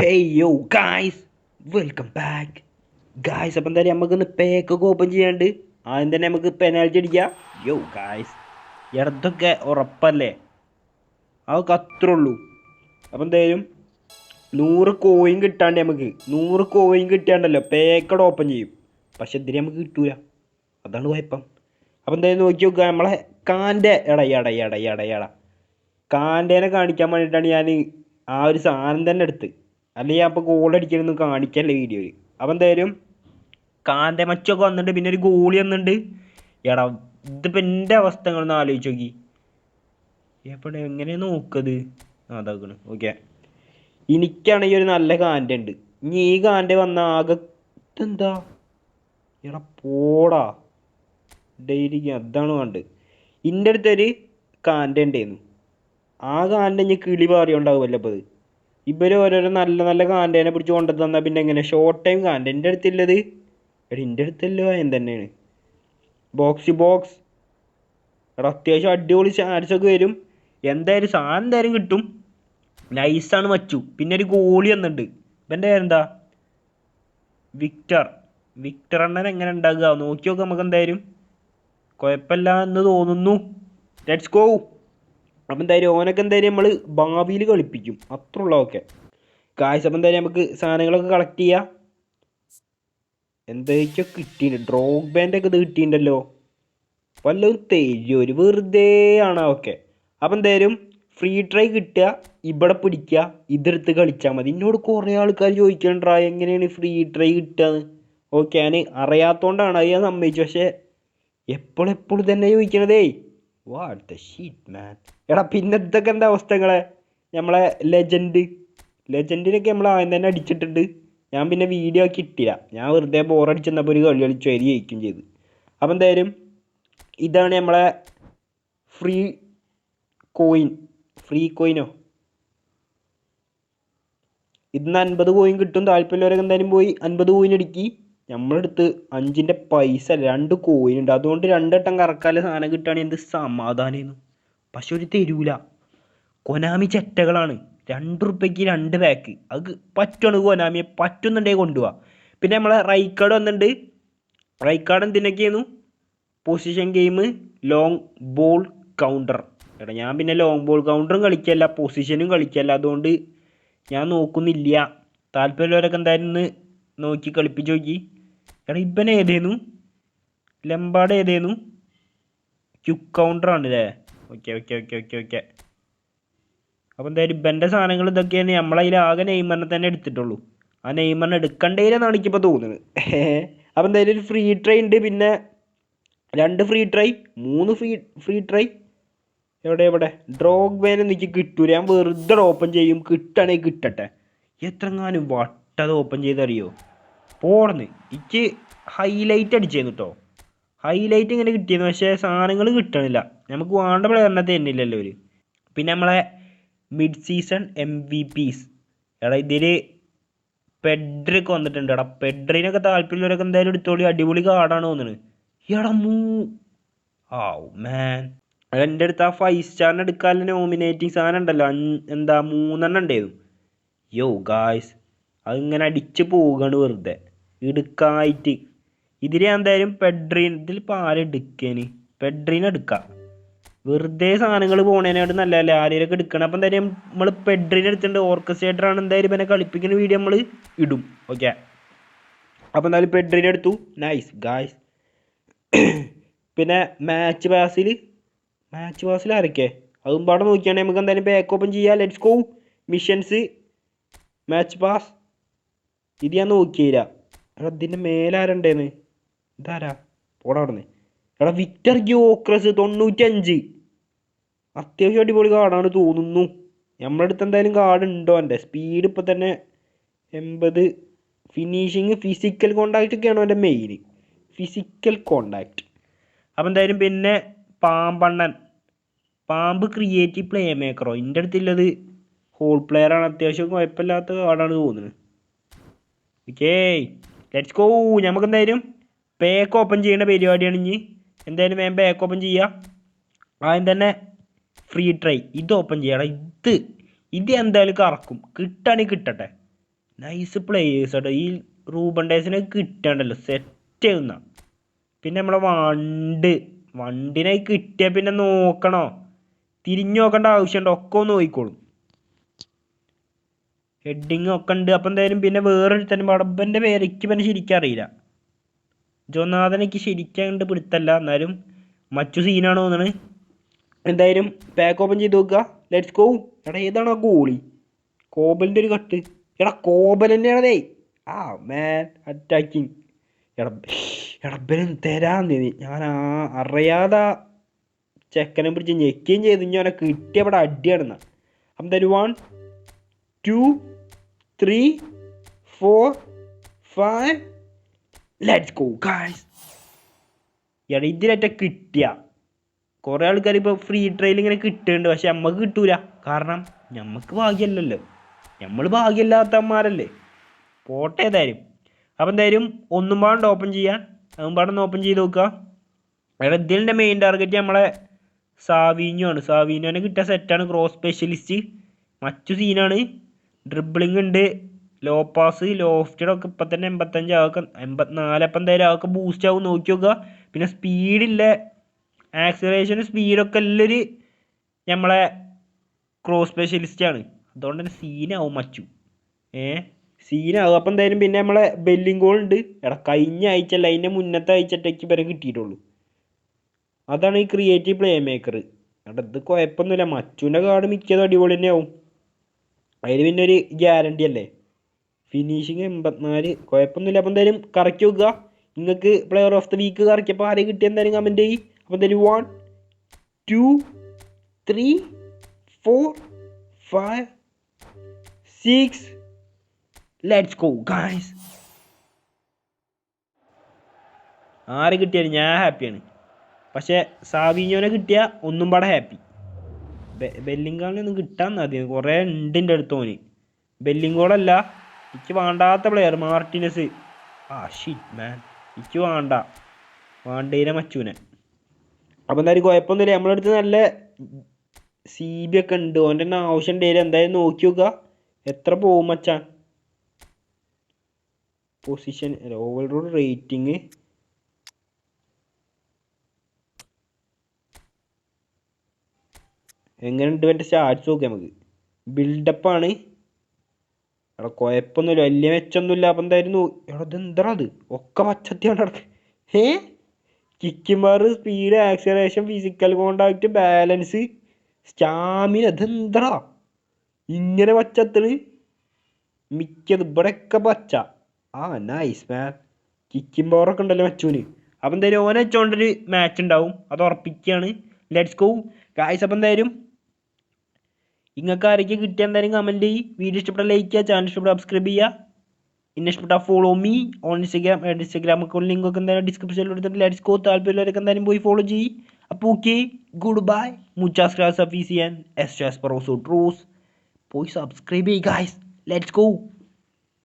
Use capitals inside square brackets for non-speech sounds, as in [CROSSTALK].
Hey യോ guys welcome back guys അപ്പം എന്തായാലും നമുക്കൊന്ന് പേക്കൊക്കെ ഓപ്പൺ ചെയ്യാണ്ട് ആദ്യം തന്നെ നമുക്ക് പെനാൽറ്റി അടിക്കാം. യോ ഗായ്സ് ഇടത്തൊക്കെ ഉറപ്പല്ലേ? അതൊക്കെ അത്രേ ഉള്ളൂ. അപ്പം എന്തായാലും നൂറ് കോയിൻ കിട്ടാണ്ട് നമുക്ക്. നൂറ് കോയിൻ കിട്ടിയാണ്ടല്ലോ പേക്കടെ ഓപ്പൺ ചെയ്യും. പക്ഷെ ഇതിന് നമുക്ക് കിട്ടൂല. അതാണ് കുഴപ്പം. അപ്പം എന്തായാലും നോക്കി നോക്കുക നമ്മളെ കാന്റെ എട എട എട എട എട. കാന്റേനെ കാണിക്കാൻ വേണ്ടിയിട്ടാണ് ഞാൻ ആ ഒരു സാധനം തന്നെ എടുത്ത്. അല്ലെങ്കിൽ അപ്പോൾ ഗോൾ അടിക്കണമെന്ന് കാണിക്കല്ലേ വീഡിയോയിൽ അപ്പം എന്തായാലും കാന്തെ മച്ചൊക്കെ വന്നിട്ട് പിന്നെ ഒരു ഗോളി വന്നിട്ടുണ്ട്. എടാ ഇതിപ്പോൾ എന്റെ അവസ്ഥ നിങ്ങളൊന്ന് ആലോചിച്ച് നോക്കി. എപ്പോഴും എങ്ങനെ നോക്കത്? അതാക്കണ് ഓക്കെ എനിക്കാണെങ്കിൽ ഒരു നല്ല കാന്റെ ഉണ്ട്. ഇനി ഈ കാന്റെ വന്ന ആകെ ഇതെന്താ? എടാ പോടാ. ഡെയിലി അതാണ് കണ്ട് എന്റെ അടുത്തൊരു കാന്റെ ഉണ്ടായിരുന്നു ആ കാന്റെ ഇനി കിളി പാറിയുണ്ടാകുമല്ലോ അപ്പോൾ അത് ഇവർ ഓരോരോ നല്ല നല്ല കാന്റേനെ പിടിച്ച് കൊണ്ടു തന്നാൽ പിന്നെ എങ്ങനെ? ഷോർട്ട് ടൈം കാന്റെ എന്റെ അടുത്തുള്ളത് എടാ എന്റെ അടുത്തല്ലോ ഞാൻ തന്നെയാണ്. ബോക്സ് ബോക്സ് എടാ അത്യാവശ്യം അടിപൊളി ചാൻസൊക്കെ വരും. എന്തായാലും സാധനം എന്തായാലും കിട്ടും. നൈസാണ് മച്ചു. പിന്നെ ഒരു ഗോളി വന്നിട്ടുണ്ട്. ഇവന്റെ പേരെന്താ? വിക്ടർ വിക്ടർ അണ്ണൻ എങ്ങനെ ഉണ്ടാകുക നോക്കി നോക്കാം നമുക്ക് എന്തായാലും. കുഴപ്പമില്ല എന്ന് തോന്നുന്നു. ലെറ്റ്സ് ഗോ അപ്പം എന്തായാലും ഓനൊക്കെ എന്തായാലും നമ്മൾ ഭാവിയിൽ കളിപ്പിക്കും. അത്ര ഉള്ളതൊക്കെ കാശ് അപ്പം എന്തായാലും നമുക്ക് സാധനങ്ങളൊക്കെ കളക്ട് ചെയ്യാം. എന്തൊക്കെയോ കിട്ടിയിട്ടുണ്ട്. ഡ്രോഗ് ബാൻഡൊക്കെ ഇത് കിട്ടിയിട്ടുണ്ടല്ലോ. വല്ലതും തരും ഒരു വെറുതെ ആണ് ഓക്കെ അപ്പം എന്തായാലും ഫ്രീ ട്രൈ കിട്ടുക ഇവിടെ പിടിക്കുക ഇതെടുത്ത് കളിച്ചാൽ മതി. എന്നോട് കുറേ ആൾക്കാർ ചോദിക്കണ്ടാ എങ്ങനെയാണ് ഫ്രീ ട്രൈ കിട്ടുകയെന്ന്? ഓക്കെ ഞാൻ അറിയാത്തതുകൊണ്ടാണ് അത് ഞാൻ സമ്മതിച്ചു പക്ഷേ എപ്പോഴെപ്പോഴും എപ്പോഴും തന്നെ ചോദിക്കണതേ. വാട്ട് ദ ഷീറ്റ് മാൻ എടാ പിന്നെ ഇതൊക്കെ എന്താ അവസ്ഥകളെ? നമ്മളെ ലെജൻഡ് ലെജൻഡിനൊക്കെ നമ്മൾ ആദ്യം തന്നെ അടിച്ചിട്ടുണ്ട്. ഞാൻ പിന്നെ വീഡിയോ ഒക്കെ ഇട്ടില്ല. ഞാൻ വെറുതെ ബോറടിച്ചെന്നപ്പോൾ ഒരു കളി കളിച്ചു അതിൽ ജയിക്കും ചെയ്ത്. അപ്പം എന്തായാലും ഇതാണ് നമ്മളെ ഫ്രീ കോയിൻ ഫ്രീ കോയിനോ ഇന്ന് അൻപത് കോയിൻ കിട്ടും. താല്പര്യമുള്ളവരൊക്കെ എന്തായാലും പോയി അൻപത് കോയിൻ അടിക്കി. നമ്മളടുത്ത് അഞ്ചിന്റെ പൈസ രണ്ട് കോയിൻ ഉണ്ട്. അതുകൊണ്ട് രണ്ടട്ടം കറക്കാലെ സാധനം കിട്ടുകയാണെങ്കിൽ എന്ത് സമാധാനമായിരുന്നു പക്ഷെ ഒരു തരൂല കൊനാമി ചെറ്റകളാണ്. രണ്ട് റുപ്യക്ക് രണ്ട് പാക്ക് അത് പറ്റുകയാണ് കൊനാമിയെ. പറ്റുന്നുണ്ടെങ്കിൽ കൊണ്ടുപോവാ പിന്നെ നമ്മളെ റൈക്കാർഡ് വന്നിട്ടുണ്ട്. Rijkaard എന്തിനൊക്കെയായിരുന്നു? Position game long ball counter എടാ ഞാൻ പിന്നെ ലോങ് ബോൾ കൗണ്ടറും കളിക്കല്ല. പൊസിഷനും കളിക്കല്ല. അതുകൊണ്ട് ഞാൻ നോക്കുന്നില്ല. താല്പര്യമുള്ളവരൊക്കെ എന്തായാലും നോക്കി കളിപ്പിച്ച് നോക്കി. എടാ ഇബൻ ഏതേന്നു? ലംബാഡ് ഏതേന്നു? ക്യുക്ക് കൗണ്ടർ ആണ് അല്ലേ okay okay okay okay okay. അപ്പോൾ എന്തായാലും ഇബന്റെ സാധനങ്ങൾ ഇതൊക്കെയാണ്. നമ്മളതിൽ ആകെ നെയ്മറിനെ തന്നെ എടുത്തിട്ടുള്ളൂ. ആ നെയ്മറിനെ എടുക്കണ്ടേലെന്നാണ് എനിക്കിപ്പോൾ തോന്നുന്നത്. [LAUGHS] അപ്പോൾ എന്തായാലും ഒരു ഫ്രീ ട്രൈ ഉണ്ട്. പിന്നെ രണ്ട് ഫ്രീ ട്രൈ മൂന്ന് ഫ്രീ ഫ്രീ ട്രൈ എവിടെ എവിടെ? ഡ്രോഗ് വേനെ എനിക്ക് കിട്ടൂല. ഞാൻ വെറുതെ ഓപ്പൺ ചെയ്യും. കിട്ടണേ കിട്ടട്ടെ. എത്രങ്ങാനും വട്ടത് ഓപ്പൺ ചെയ്തറിയോ? പോടന്ന് എനിക്ക് ഹൈലൈറ്റ് അടിച്ചേന്നു കേട്ടോ ഹൈലൈറ്റ് ഇങ്ങനെ കിട്ടിയെന്ന് പക്ഷേ സാധനങ്ങൾ കിട്ടണില്ല. നമുക്ക് വേണ്ട പ്ലെയറിനെ തരുന്നില്ലല്ലോ ഒരു പിന്നെ നമ്മളെ mid season M V P's എടാ ഇതിൽ പെഡ്രൊക്കെ വന്നിട്ടുണ്ട്. എടാ പെഡ്രിനൊക്കെ താല്പര്യമുള്ളവരൊക്കെ എന്തായാലും എടുത്തോളി. അടിപൊളി കാർഡാണ് തോന്നുന്നത് എടാ മൂ. ആ മാൻ എന്റെ അടുത്ത് ആ ഫൈവ് സ്റ്റാറിന് എടുക്കാനുള്ള നോമിനേറ്റിംഗ് സാധനം ഉണ്ടല്ലോ. എന്താ മൂന്നെണ്ണം ഉണ്ടായിരുന്നു യോ ഗായ്സ് അതിങ്ങനെ അടിച്ച് പോവുകയാണ് വെറുതെ. എടുക്കായിട്ട് ഇതിൽ എന്തായാലും പെഡ്രീൻ ഇതിൽ ഇപ്പോൾ ആരെടുക്കേന് പെഡ്രീൻ എടുക്കാം. വെറുതെ സാധനങ്ങൾ പോണേനായിട്ട് നല്ലതല്ലേ ആരെയൊക്കെ എടുക്കണം. അപ്പം എന്തായാലും നമ്മൾ പെഡ്രീൻ എടുത്തിട്ടുണ്ട്. ഓർക്കസ്ട്രേറ്ററാണ് എന്തായാലും ഇവനെ കളിപ്പിക്കുന്ന വീഡിയോ നമ്മൾ ഇടും. ഓക്കെ അപ്പം എന്തായാലും പെഡ്രീൻ എടുത്തു. നൈസ് ഗായ്സ് [CLEARS THROAT] പിന്നെ മാച്ച് പാസിൽ മാച്ച് പാസിൽ ആരൊക്കെ? അതും പാടെ നോക്കിയാണെങ്കിൽ നമുക്ക് എന്തായാലും ബാക്ക് ഓപ്പൺ ചെയ്യാം. Let's go missions match pass ഇത് ഞാൻ നോക്കിയില്ല. എടാ ഇതിന്റെ മേലാരണ്ടേന്ന് ഇതാരാ? പോടാ അവിടെ എടാ വിക്ടർ ഗ്യോക്രസ് തൊണ്ണൂറ്റഞ്ച് അത്യാവശ്യം അടിപൊളി കാർഡാണ് തോന്നുന്നു. നമ്മുടെ അടുത്ത് എന്തായാലും കാർഡ് ഉണ്ടോ എന്റെ സ്പീഡ് ഇപ്പം തന്നെ എൺപത്. ഫിനിഷിങ് ഫിസിക്കൽ കോണ്ടാക്റ്റ് ഒക്കെയാണ് എന്റെ മെയിൻ ഫിസിക്കൽ കോണ്ടാക്റ്റ് അപ്പം എന്തായാലും പിന്നെ പാമ്പണ്ണൻ. പാമ്പ് ക്രിയേറ്റീവ് പ്ലേ മേക്കറോ എന്റെ അടുത്തുള്ളത് ഹോൾ പ്ലെയറാണ് അത്യാവശ്യം കുഴപ്പമില്ലാത്ത കാർഡാണ് തോന്നുന്നത് ഓക്കേ ലെറ്റ്സ് ഗോ നമുക്ക് എന്തായാലും പേക്ക് ഓപ്പൺ ചെയ്യേണ്ട പരിപാടിയാണ് ഇനി. എന്തായാലും വേഗം പേക്ക് ഓപ്പൺ ചെയ്യുക ആദ്യം തന്നെ ഫ്രീ ട്രൈ ഇത് ഓപ്പൺ ചെയ്യണം ഇത് ഇത് എന്തായാലും കറക്കും. കിട്ടുകയാണെങ്കിൽ കിട്ടട്ടെ. നൈസ് പ്ലേയേഴ്സ് കേട്ടോ ഈ റൂബൺ ഡേസിനെ കിട്ടണ്ടല്ലോ. സെറ്റ് ചെയ്യുന്ന പിന്നെ നമ്മളെ വണ്ട്. വണ്ടിനെ കിട്ടിയാൽ പിന്നെ നോക്കണോ? തിരിഞ്ഞു നോക്കേണ്ട ആവശ്യമുണ്ടോ. ഒക്കെ ഒന്ന് നോക്കിക്കോളും. ഹെഡിങ് ഒക്കെ ഉണ്ട്. അപ്പം എന്തായാലും പിന്നെ വേറൊരു തന്നെ വടബന്റെ പേര് എനിക്ക് പിന്നെ ശരിക്കും അറിയില്ല. ജോനാഥൻ എനിക്ക് ശരിക്കും കണ്ട് പിടുത്തല്ല. എന്നാലും മറ്റു സീനാണ് തോന്നണ് എന്തായാലും പാക്ക് ഓപ്പൺ ചെയ്ത് നോക്കുക. ലെറ്റ്സ് ഗോ എടാ ഏതാണ് ആ ഗോളി കോബലിന്റെ ഒരു കട്ട് എടാ കോബൽ തന്നെയാണതേ ആ മാൻ അറ്റാക്കിങ് എടാ എടബനും തരാന്ന് ഞാൻ ആ അറിയാതെ ചെക്കനെ പിടിച്ച് ഞെക്കുകയും ചെയ്തു. ഞാൻ അവനെ കിട്ടിയ അവിടെ അടിയാണെന്നാണ് അപ്പം തരും two three four five let's go guys എടാ ഇതിലേറ്റ കിട്ടിയ. കുറേ ആൾക്കാർ ഇപ്പോൾ ഫ്രീ ട്രയൽ ഇങ്ങനെ കിട്ടുന്നുണ്ട് പക്ഷെ നമുക്ക് കിട്ടൂല. കാരണം നമുക്ക് ഭാഗ്യമല്ലല്ലോ നമ്മൾ ഭാഗ്യമില്ലാത്തമാരല്ലേ പോട്ടെ ഏതായാലും. അപ്പം എന്തായാലും ഒന്നും പാണ്ട് ഓപ്പൺ ചെയ്യാൻ. അതും പാടൊന്ന് ഓപ്പൺ ചെയ്ത് നോക്കുക എടാ ഇതിന്റെ മെയിൻ ടാർഗറ്റ് നമ്മളെ സാവീഞ്ഞു ആണ് സാവീഞ്ഞോനെ കിട്ടിയ സെറ്റാണ് ക്രോസ് സ്പെഷ്യലിസ്റ്റ് മറ്റു സീനാണ് ഡ്രിബിളിംഗ് ഉണ്ട്. ലോ പാസ് ലോഫ്റ്റഡ് ഒക്കെ ഇപ്പം തന്നെ എൺപത്തഞ്ച് ആൾക്ക് എൺപത്തിനാല് അപ്പം എന്തായാലും ആൾക്ക് ബൂസ്റ്റ് ആവും. നോക്കി നോക്കുക. പിന്നെ സ്പീഡില്ല ആക്സിലറേഷൻ സ്പീഡൊക്കെ എല്ലാവരും നമ്മളെ ക്രോസ് സ്പെഷ്യലിസ്റ്റാണ് അതുകൊണ്ട് തന്നെ സീനാവും മച്ചു. ഏ? സീനാവും അപ്പം എന്തായാലും പിന്നെ നമ്മളെ ബെല്ലിംഗ് ഗോൾ ഉണ്ട്. എടാ കഴിഞ്ഞ ആഴ്ച അല്ല അതിന്റെ മുന്നത്തെ ആഴ്ചത്തേക്ക് വരെ കിട്ടിയിട്ടുള്ളൂ. അതാണ് ഈ ക്രിയേറ്റീവ് പ്ലേ മേക്കർ എടാ ഇത് കുഴപ്പമൊന്നുമില്ല. മച്ചുവിന്റെ കാർഡ് മിക്കതും അടിപൊളി തന്നെയാവും. അതിന് പിന്നെ ഒരു ഗ്യാരണ്ടി അല്ലേ? ഫിനിഷിങ് എൺപത്തിനാല് കുഴപ്പമൊന്നുമില്ല അപ്പം എന്തായാലും കറക്കി വെക്കുക. നിങ്ങൾക്ക് പ്ലെയർ ഓഫ് ദ വീക്ക് കറക്കിയപ്പോൾ ആരെ കിട്ടിയ എന്തായാലും കമന്റ് ചെയ്യും. അപ്പം എന്തായാലും one two three four five six let's go guys ആരെ കിട്ടിയാലും ഞാൻ ഹാപ്പിയാണ് പക്ഷേ സാവിഞ്ഞോനെ കിട്ടിയ ഒന്നും പാടെ ഹാപ്പി ബെല്ലിങ്കാളിനൊന്നും കിട്ടാൻ മതി. കുറേ ഉണ്ട് എന്റെ അടുത്ത് ഓന് ബെല്ലിങ്കോളല്ല എനിക്ക് വേണ്ടാത്ത പ്ലെയർ മാർട്ടിനസ്. ആ ഷിറ്റ് മാൻ എനിക്ക് വേണ്ട. വേണ്ടേനെ മച്ചൂനെ. അപ്പോൾ എന്തായാലും കുഴപ്പമൊന്നുമില്ല നമ്മളെ അടുത്ത് നല്ല സി ബി ഒക്കെ ഉണ്ട്. ഓന്റെ തന്നെ ആവശ്യം ഉണ്ടെങ്കിൽ എന്തായാലും നോക്കി നോക്കുക. എത്ര പോകും മച്ചാൻ? പൊസിഷൻ ഓവറോൾ റേറ്റിംഗ് എങ്ങനെയുണ്ട് മറ്റേ സ്റ്റാറ്റ്സ് നോക്കാം നമുക്ക്. ബിൽഡപ്പാണ് എടാ കുഴപ്പമൊന്നുമില്ല വലിയ മെച്ചൊന്നുമില്ല. അപ്പം എന്തായിരുന്നു? എടാ ഇതെന്താ അത്? ഒക്കെ പച്ചത്തിയാണ് നടക്ക്. ഏ? കിക്കിമാർ speed acceleration physical contact balance stamina ഇതെന്താ ഇങ്ങനെ പച്ചത്തിന് മിക്കത് ഇവിടെയൊക്കെ പച്ച. ആ നൈസ് മാൻ കിക്കിംഗ് പവറൊക്കെ ഉണ്ടല്ലോ മച്ചൂന്. അപ്പം എന്തായാലും ഓനെ വെച്ചോണ്ടൊരു മാച്ച് ഉണ്ടാവും. അത് ഉറപ്പിക്കുകയാണ് ലെറ്റ്സ് ഗോ ഗായ്സ് അപ്പം എന്തായാലും നിങ്ങൾക്ക് ആരൊക്കെ കിട്ടിയ എന്തായാലും കമന്റ് ചെയ്യും. വീഡിയോ ഇഷ്ടപ്പെട്ട ലൈക്ക് ചെയ്യുക ചാനൽ ഇഷ്ടപ്പെട്ട സബ്സ്ക്രൈബ് ചെയ്യുക. പിന്നെ ഇഷ്ടപ്പെട്ട follow me on Instagram Instagram account link ഒക്കെ എന്തായാലും ഡിസ്ക്രിപ്ഷനിൽ കൊടുത്തിട്ട് ലെറ്റ്സ് ഗോ താല്പര്യമുള്ളവരൊക്കെ എന്തായാലും പോയി ഫോളോ ചെയ്യും. അപ്പോൾ ഓക്കെ ഗുഡ് ബൈ മുച്ചാസ് ക്ലാസ് അഫീസിയൻ എസ് എസ് ട്രൂസ് പോയി സബ്സ്ക്രൈബ് ചെയ്യ് ഗായ്സ് ലെറ്റ്സ് ഗോ